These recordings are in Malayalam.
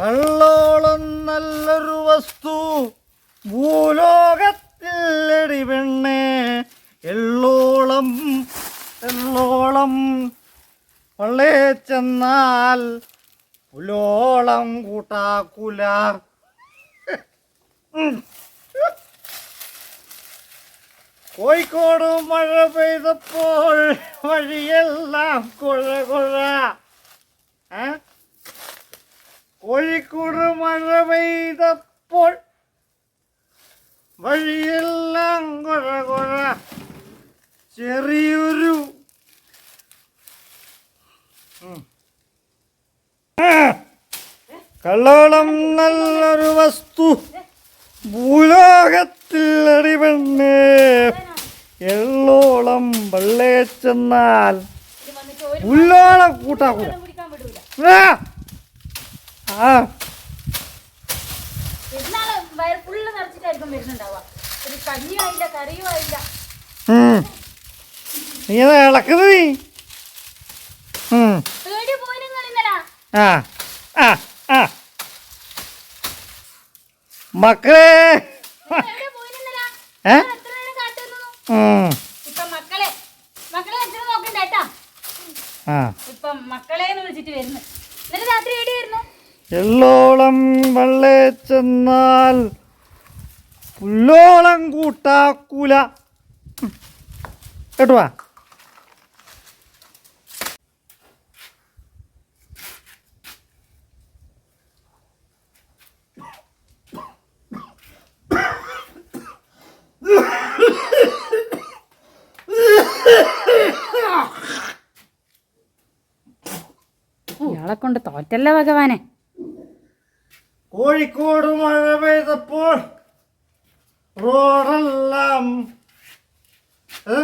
കള്ളോളം നല്ലൊരു വസ്തു. ഭൂലോകത്തിലടി പെണ്ണേ. എള്ളോളം എള്ളോളം. പള്ളേ ചെന്നാൽ പുലോളം കൂട്ടാക്കുല. കോഴിക്കോട് മഴ പെയ്തപ്പോൾ വഴിയെല്ലാം കുഴ കുഴ ഏ? കോഴിക്കോട് മഴ പെയ്തപ്പോൾ വഴിയെല്ലാം കുഴ കുഴ ചെറിയൊരു. കള്ളോളം നല്ലൊരു വസ്തു. ഭൂലോകത്തിൽ അടിപെണ്ണേ എള്ളോളം വെള്ളയച്ചെന്നാൽ ചെന്നാൽ ഉള്ളോളം കൂട്ടാക്കൂല നീ അത് ഇളക്കുന്നത് നീ. ആ ആ ആ. മക്കളെ. ഏ? ആ. ഇപ്പൊ മക്കളെ വിളിച്ചിട്ട് വരുന്നു. എവിടെയായിരുന്നു എള്ളോളം വള്ളേ ചെന്നാൽ പുല്ലോളം കൂട്ടാക്കൂല. കേട്ടുവാ ഇയാളെ കൊണ്ട് തോറ്റല്ല ഭഗവാനെ കോഴിക്കോട് മഴ പെയ്തപ്പോൾ റോഡെല്ലാം ഏ?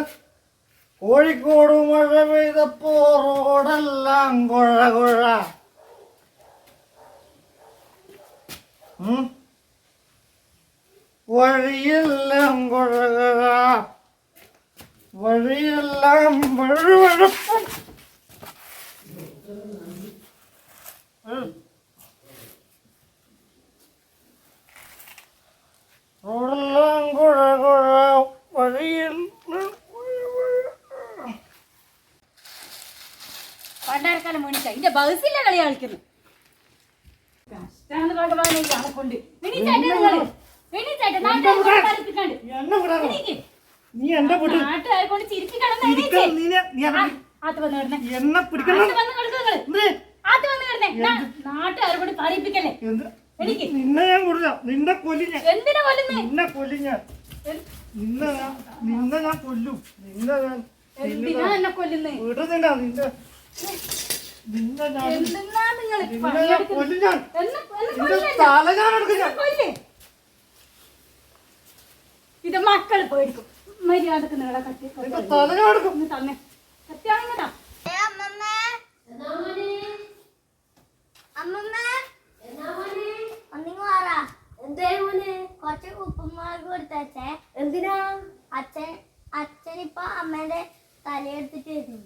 കോഴിക്കോട് മഴ പെയ്തപ്പോ റോഡെല്ലാം കുഴ കുഴ ഉം? വഴിയെല്ലാം കുഴ കുഴ വഴിയെല്ലാം വഴുവഴുപ്പും ഉം. റോഡെല്ലാം കുഴ കുഴ വഴിയിൽ പണ്ടാരക്കാലം മോണിക്ക ഇന്റെ ബസ്സിലെ കളി കളിക്കുന്നു കഷ്ടാന്ന് ഭഗവാനെ ഇയാളെ കൊണ്ട് എണീറ്റാട്ടെ നിങ്ങൾ. എണീറ്റാട്ടെ. നാട്ടുകാരെ കൊണ്ട് കളിപ്പിക്കാണ്ട്. എന്നെ വിടാനോ എണീക്ക്. നീ എന്നെ പിടി നാട്ടുകാരെ കൊണ്ട് ചിരിപ്പിക്കണം എന്ന് ഇരിക്ക- എണീക്ക്. നീ നീ ആ, എന്നെ- ആത്ത് വന്ന് കിടന്നേ. എന്നെ പിടിക്കണം ആത്ത് വന്ന് ഇന്റെ ബസ്സില്ല നീ കളിക്കുന്നു. നാ- നാട്ടുകാരെ കൊണ്ട് പറയിപ്പിക്കല്ലേ? എന്ത്? എണീക്ക്. നിന്നെ ഞാൻ കൊല്ല നിന്നെ കൊല്ലി ഞാൻ. എന്തിനാ കൊല്ലുന്നേ? നിന്നെ കൊല്ലി ഞാൻ. നിന്നെ ഞാൻ നിന്നെ ഞാൻ കൊല്ലും. നിന്നെ ഞാൻ കൊല്ലുന്നേ? വിടുന്നില്ല. നിന്റെ ഇത് മക്കൾ പോയിരിക്കും മര്യാദയ്ക്ക് നിങ്ങളെ തന്നെ. കുറച്ച് കൊടുത്തേ എന്തിനാ? അച്ഛൻ അച്ഛനിപ്പോ അമ്മേന്റെ തലയെടുത്തിട്ട് വരുന്നു